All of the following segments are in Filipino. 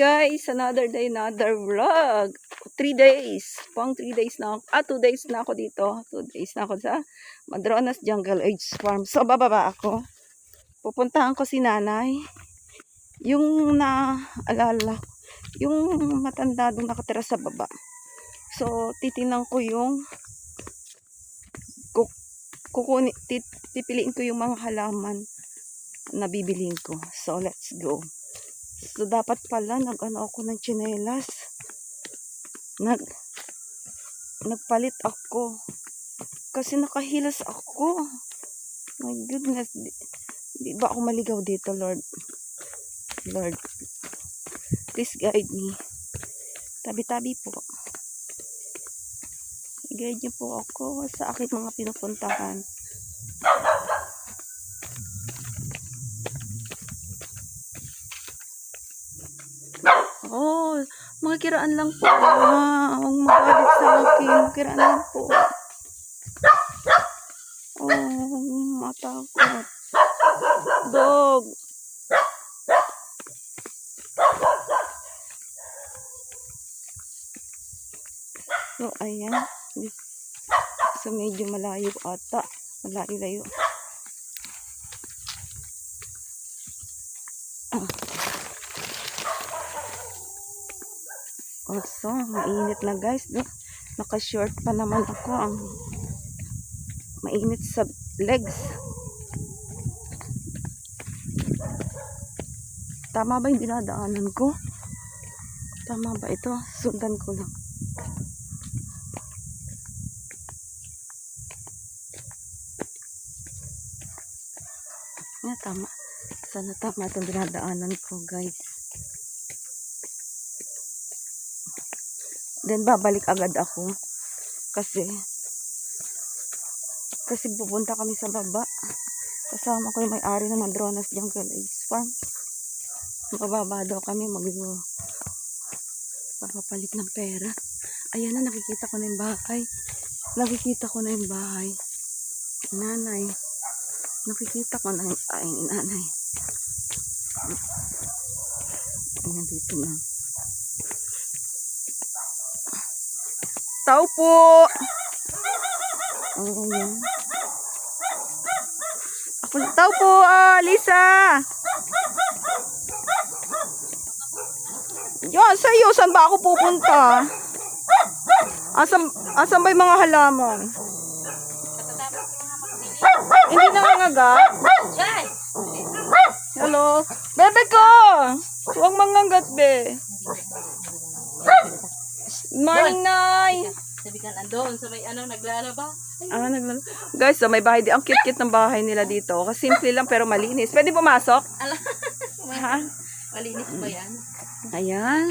guys, another day, another vlog. Three days, pang three days na ako, ah, two days na ako dito. Two days na ako sa Madronas Jungle Age Farm. So, bababa ako. Pupuntahan ko si nanay. Yung naalala, yung matanda doon nakatira sa baba. So, titingnan ko yung kuk- kukuni, tit, pipiliin ko yung mga halaman na bibilin ko. So, let's go. So, dapat pala, nag-ano ako ng tsinelas. Nag, nagpalit ako. Kasi nakahilas ako. My goodness. Di, di ba ako maligaw dito, Lord? Lord, please guide me. Tabi-tabi po. I-guide niyo po ako sa aking mga pinupuntahan. Oh, mga kiraan lang po. Ah, huwag magalit sa akin. Kiraan lang po. Oh, matakot. Dog. So, ayan. So, medyo malayo ata. Malayo-layo. Oh, so, mainit na guys. No? Naka-short pa naman ako. Ang mainit sa legs. Tama ba yung dinadaanan ko? Tama ba ito? Sundan ko lang. Nga, tama. Sana tama itong dinadaanan ko, guys. Then, babalik agad ako. Kasi, kasi pupunta kami sa baba. Kasama ko yung may-ari ng Madronas Jungle Eggs Farm. Mababa daw kami mag papapalit ng pera. Ayan na, nakikita ko na yung bahay. Nakikita ko na yung bahay. Nanay. Nakikita ko na yung ni nanay. Ayan, dito na. Tao po! Yan. Ako, tao po! Ah, Lisa! Yan, sa iyo, saan ba ako pupunta? Asan, asan ba yung mga halaman? Hindi nangangagat? Hello? Bebe ko! Huwag mangangat, be. Morning, Nay! Sabi ka andun sa may ano, naglalaba. Ah, naglalo. Guys, so may bahay di Ang cute-cute ng bahay nila dito. Kasi simple lang pero malinis. Pwede pumasok? Ala, Ha? malinis ba yan? Ayan.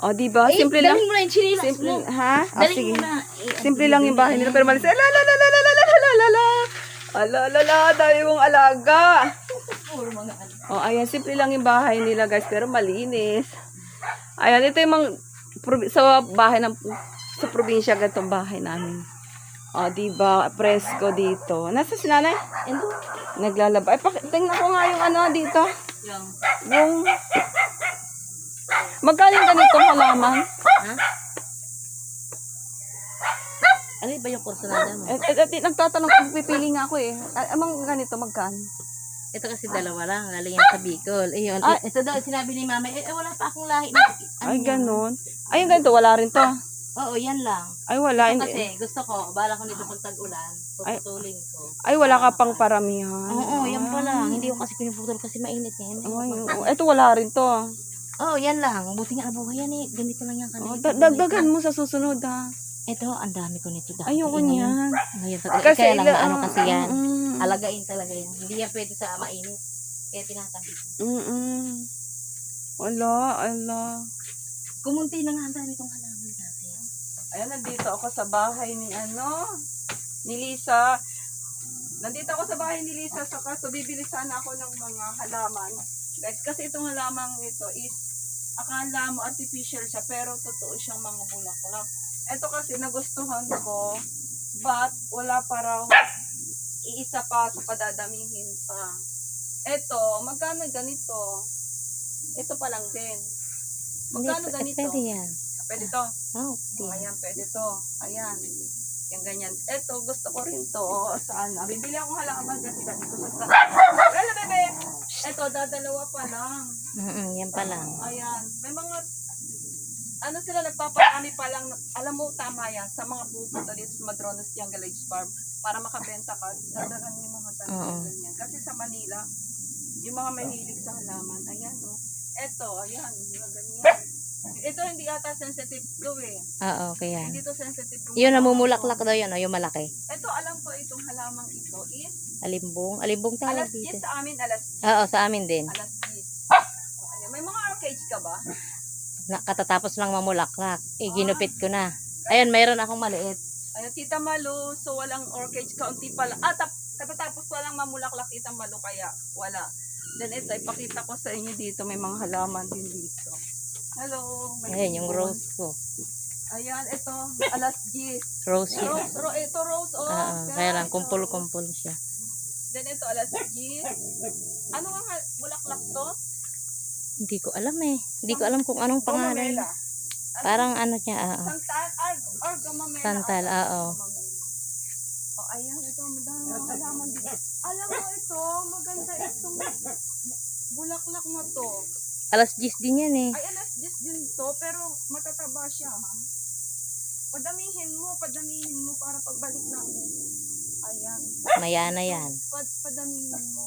O, di ba? Simple lang. Mo na yung chinilas Simple, mo. ha? Ah, Dalhin sige. mo na. Eh, Simple lang yung bahay nila pero malinis. La la la la la la la la la la. Ala la la, dami mong alaga. Puro mga ano. O, ayan, simple lang yung bahay nila guys pero malinis. Ayan, ito yung mga sa bahay ng sa probinsya ganitong bahay namin. O, di ba? Presko dito. Nasa si nanay? Naglalaba. Ay, tingnan ko nga yung ano dito. Yung, Yung... Magkano yung ganitong halaman? ha? Ano ba yung kursunada mo? Eh, eh, eh, nagtatanong, pipili nga ako eh. Ah, Amang ganito, magkano? Ito kasi dalawa lang, galing yan sa Bicol. Ayun, Ah. ito daw sinabi ni mama, eh, eh, wala pa akong lahi. Na, ano Ay, yan? ganon. Ay, yung ganito, wala rin to. Oo, yan lang. Ay, wala. Ito Hindi. kasi, gusto ko, bala ko nito pag tag-ulan, puputulin ko. Ay, wala ka pang paramihan. Oo, yan pa lang. Hindi ko kasi pinuputol kasi mainit yan. Ay, oo. Ito, wala rin to. Oo, yan lang. Buti nga buhay yan eh. Ganito lang yan Oh, kanina. da- dagdagan mo sa susunod ha. Ito, ang dami ko nito dati. Ayoko ngayon- niyan. Ngayon, talaga. Kasi Kaya lang, ila- ano kasi yan. Mm, Alagain talaga yan. Hindi yan pwede sa mainit. Kaya tinatabi ko. mm, mm. Wala, ala. Kumunti na nga ang dami kong halaman dati. Ayan, nandito ako sa bahay ni ano, ni Lisa. Nandito ako sa bahay ni Lisa, saka so bibili sana ako ng mga halaman. Guys, kasi itong halaman ito is, akala mo artificial siya, pero totoo siyang mga bulaklak. Ito kasi nagustuhan ko, but wala pa raw iisa pa sa padadamihin pa. Ito, magkano ganito? Ito pa lang din. Magkano ganito? Pwede yan. Pwede to. Oh, Oh, pwede. ayan, pwede to. Ayan. Yung ganyan. Eto, gusto ko rin to. Saan? Ah, bibili akong halaman kasi ganito sa sa... Wala, bebe! Eto, dadalawa pa lang. Mm-mm, yan pa lang. Ayan. May mga... Ano sila, nagpaparami pa lang. Alam mo, tama yan. Sa mga pupunta dito sa Madronas Jungle Age Farm para makabenta ka, dadagan yung mga tanim Oo. ganyan. Kasi sa Manila, yung mga mahilig sa halaman, ayan, oh. Eto, ayan, mga ganyan. Ito hindi ata sensitive to eh. Oo, okay yan. Hindi to sensitive. to. Yun, namumulaklak daw yun, oh, yung malaki. Ito, alam ko itong halamang ito is Alimbong. Alimbong tawag alas dito. 10 sa amin, alas Oo, sa amin din. alas 10. Oh, ayan. May mga arcades ka ba? Nakatatapos lang mamulaklak. Eh, ginupit ko na. Ayan, mayroon akong maliit. Ayun, Tita Malu, so walang orchid, kaunti pa lang. Ah, tap, katatapos walang mamulaklak, Tita Malu, kaya wala. Then ito, ipakita ko sa inyo dito, may mga halaman din dito. Hello. Ayan, yung rose ko. Ayan, ito, alas 10. Rose yan. Rose, ro, ito rose, oh. Guys, kaya lang, oh. kumpul-kumpul siya. Then ito, alas 10. Ano nga bulaklak to? Hindi ko alam eh. Hindi ko alam kung anong pangalan. Gumamela. Parang ano niya, oo. Santal, or, or gamamela. Santal, oo. Oh, ayan, ito, madami mga halaman dito. Alam mo ito, maganda itong bulaklak na to. Alas 10 din yan eh. Ay, alas 10 din to, pero matataba siya, ha? Padamihin mo, padamihin mo para pagbalik namin. Ayan. Maya na yan. Pad, padamihin mo.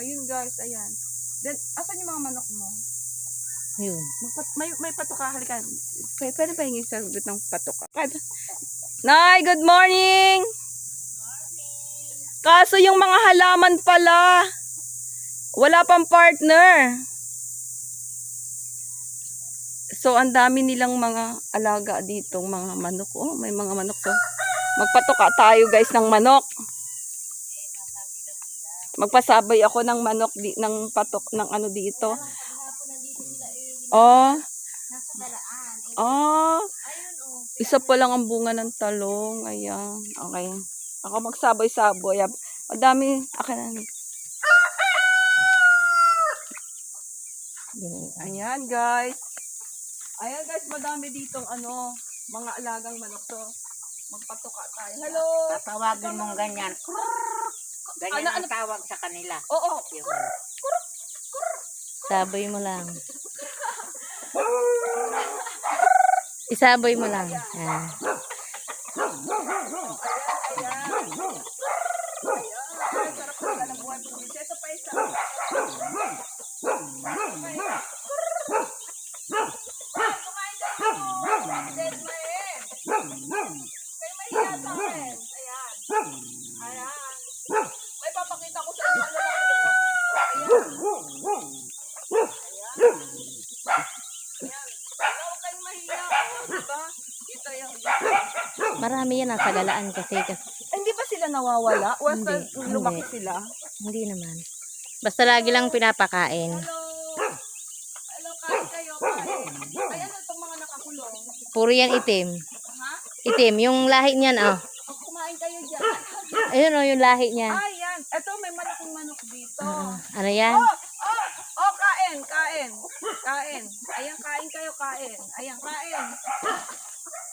Ayun, guys, ayan. Then, asan yung mga manok mo? Yun. Magpat, may, may patuka, halika. Pwede, pwede pa hingin sa ng patuka. Kada. Nay, good morning! Kaso yung mga halaman pala, wala pang partner. So, ang dami nilang mga alaga dito, mga manok. Oh, may mga manok to. Magpatuka tayo guys ng manok. Magpasabay ako ng manok di, ng patok ng ano dito. Oh. Oh. Isa pa lang ang bunga ng talong. Ayan. Okay. Ako magsabay-sabay. Ang dami. Akin na. Ayan, guys. Ayan, guys. Madami ditong ano, mga alagang manok to. Magpatuka tayo. Hello. Tatawagin mong ganyan. Ganyan Ano, ang tawag sa kanila. Oo. Yung, Saboy mo lang. Isaboy mo lang. Ah. Ayan. Ayan. Ayan. Sarap talaga ng buhay probinsya. Ito pa isa. Kumain ka na mo. Dead man. Kayo mahiya sa akin. Ayan. Ayan. May papakita ko sa inyo. Ano lang ito? Ayan. Ayan. Ayan. Huwag kayong mahiya. Oh, diba? Ito yung... Marami yan nasa galaan kasi, kasi Hindi ba sila nawawala? O Hindi, sa lumaki hindi. sila? hindi naman. Basta lagi lang pinapakain. Hello! Hello, kain kayo, kain. Ay, ano itong mga nakakulong? Puro yan itim. Ha? Itim. Yung lahi niyan, oh. O, kumain kayo dyan. Ayun, oh, yung lahi niya. Ay, yan. Ito, may malaking manok dito. Ah, ano yan? Oh, oh, oh, kain, kain. Kain. Ayan, kain kayo, kain. Ayan, kain.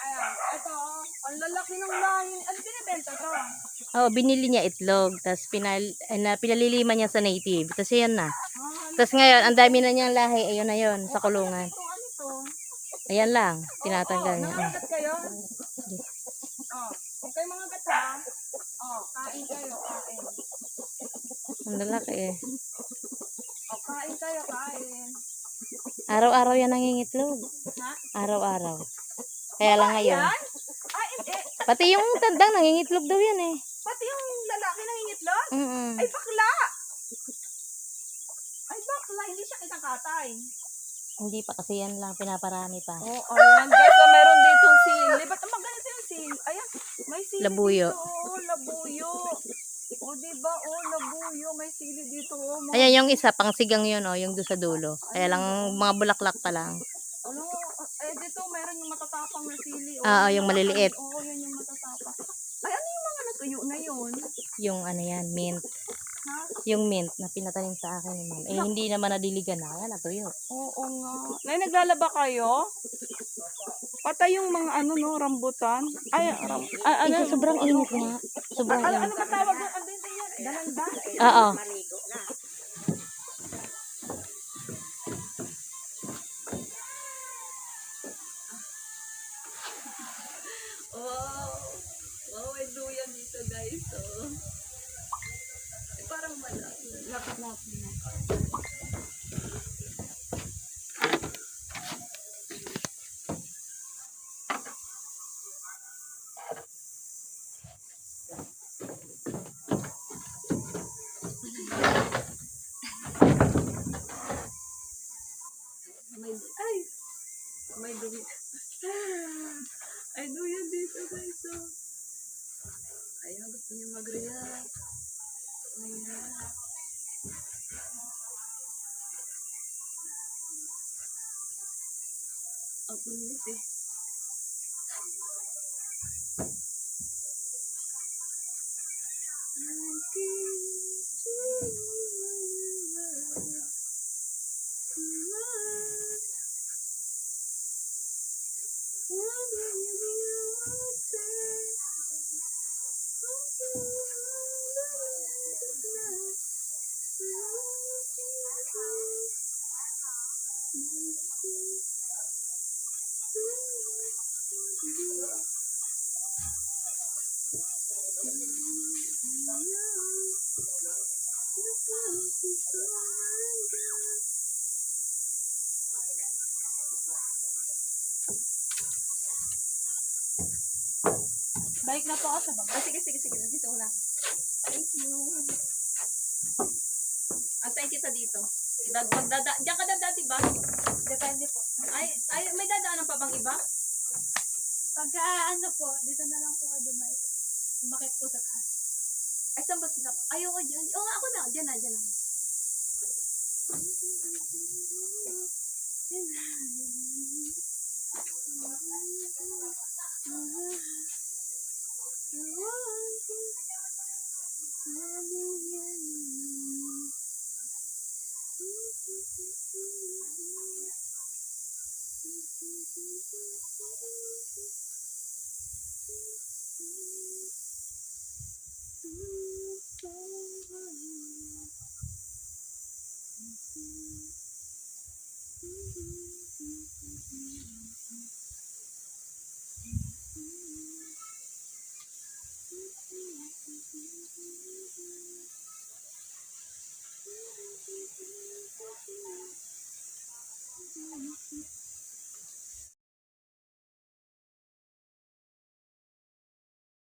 Ayan, ito, oh. Ang lahi. Ano binibenta to? Oh, binili niya itlog. Tapos pinal, eh, na, pinaliliman niya sa native. Tapos yan na. Ah, Tapos ngayon, ang dami na niyang lahi. Ayun na yun, sa kulungan. ito, ano to? Ayan lang. Tinatanggal Oo, niya. Oh. nangangagat kayo? Oh, huwag mga gata. Oh, kain kayo, kain. Ang lalaki eh. Oh, kain kayo, kain. Araw-araw yan nangingitlog. Ha? Araw-araw. Kaya lang ngayon. Yan? Ah. Pati yung tandang nangingitlog daw yan eh. Pati yung lalaki nangingitlog? Mm Ay, bakla! Ay, bakla. Hindi siya kinakatay. Hindi pa kasi yan lang pinaparami pa. Oh, ayan. Guys, oh, meron dito sili. Ba't naman ganito yung sili? Ayan, may sili Labuyo. dito. Oh, labuyo. Oh, diba? Oh, labuyo. May sili dito. Oh, mga Ayan yung isa, pang sigang yun oh, yung doon sa dulo. Kaya lang mga bulaklak pa lang. Ano, eh dito meron yung matatapang na sili. Oo, yung maliliit. Oo, yung matatapang. Ay, ano yung mga natuyo na yun? Yung ano yan, mint. Ha? yung mint na pinatanim sa akin ni ma'am. Eh, hindi naman nadiligan na. Ayan, natuyo. Oo nga. Nay, naglalaba kayo? Patay yung mga ano no, rambutan. Ay, ram, ah, ano, Ano, sobrang init nga. Sobrang ano, init. ano ba tawag doon? Ano yun? Dalanda? Oo. Wow. Wow, may duyan dito guys. Oh. Eh, parang malaki. Lapit natin. May, ay! May dumi. Ay, duyan dito guys. Oh. Ayun, gusto niyo mag-react. Ayan. Ang init eh. I give Balik na po ako sa baba. Ah, sige, sige, sige. Dito ko na. Thank you. Antayin kita dito. Dad, magdada, diyan ka dada, diba? Depende po. Ay, ay, may dadaanan pa bang iba? Pagka ano po, dito na lang po kayo dumay. Umakit po sa taas. Ay, saan ba sila? Ayoko dyan. Oo, oh, ako na. Dyan na, dyan na. Dyan na. I.